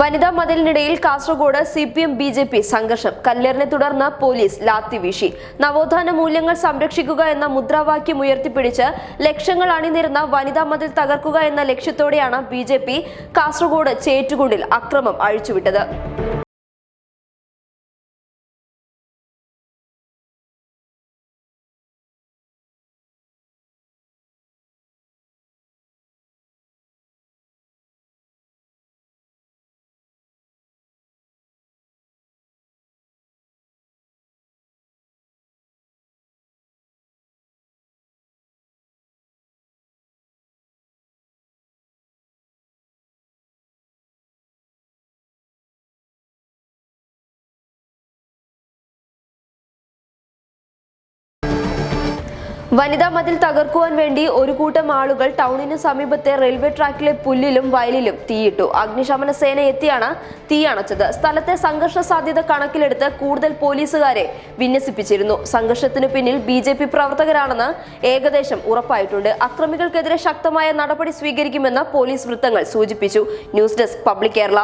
വനിതാ മതിലിനിടയിൽ Kasaragod C P M B J P സംഘർഷം. കല്ലേറിനെ തുടർന്ന് പോലീസ് ലാത്തി വീശി. നവോത്ഥാന മൂല്യങ്ങൾ സംരക്ഷിക്കുക എന്ന മുദ്രാവാക്യം ഉയർത്തിപ്പിടിച്ച് ലക്ഷങ്ങൾ അണിനിരുന്ന വനിതാ മതിൽ തകർക്കുക എന്ന ലക്ഷ്യത്തോടെയാണ് ബി കാസർഗോഡ് ചേറ്റുകുണ്ടിൽ അക്രമം അഴിച്ചുവിട്ടത്. വനിതാ മതിൽ തകർക്കുവാൻ വേണ്ടി ഒരു കൂട്ടം ആളുകൾ ടൗണിന് സമീപത്തെ റെയിൽവേ ട്രാക്കിലെ പുല്ലിലും വയലിലും തീയിട്ടു. അഗ്നിശമന സേന എത്തിയാണ് തീ അണച്ചത്. സ്ഥലത്തെ സംഘർഷ സാധ്യത കണക്കിലെടുത്ത് കൂടുതൽ പോലീസുകാരെ വിന്യസിപ്പിച്ചിരുന്നു. സംഘർഷത്തിന് പിന്നിൽ ബി ജെ പി പ്രവർത്തകരാണെന്ന് ഏകദേശം ഉറപ്പായിട്ടുണ്ട്. അക്രമികൾക്കെതിരെ ശക്തമായ നടപടി സ്വീകരിക്കുമെന്ന് പോലീസ് വൃത്തങ്ങൾ സൂചിപ്പിച്ചു. News desk public Kerala.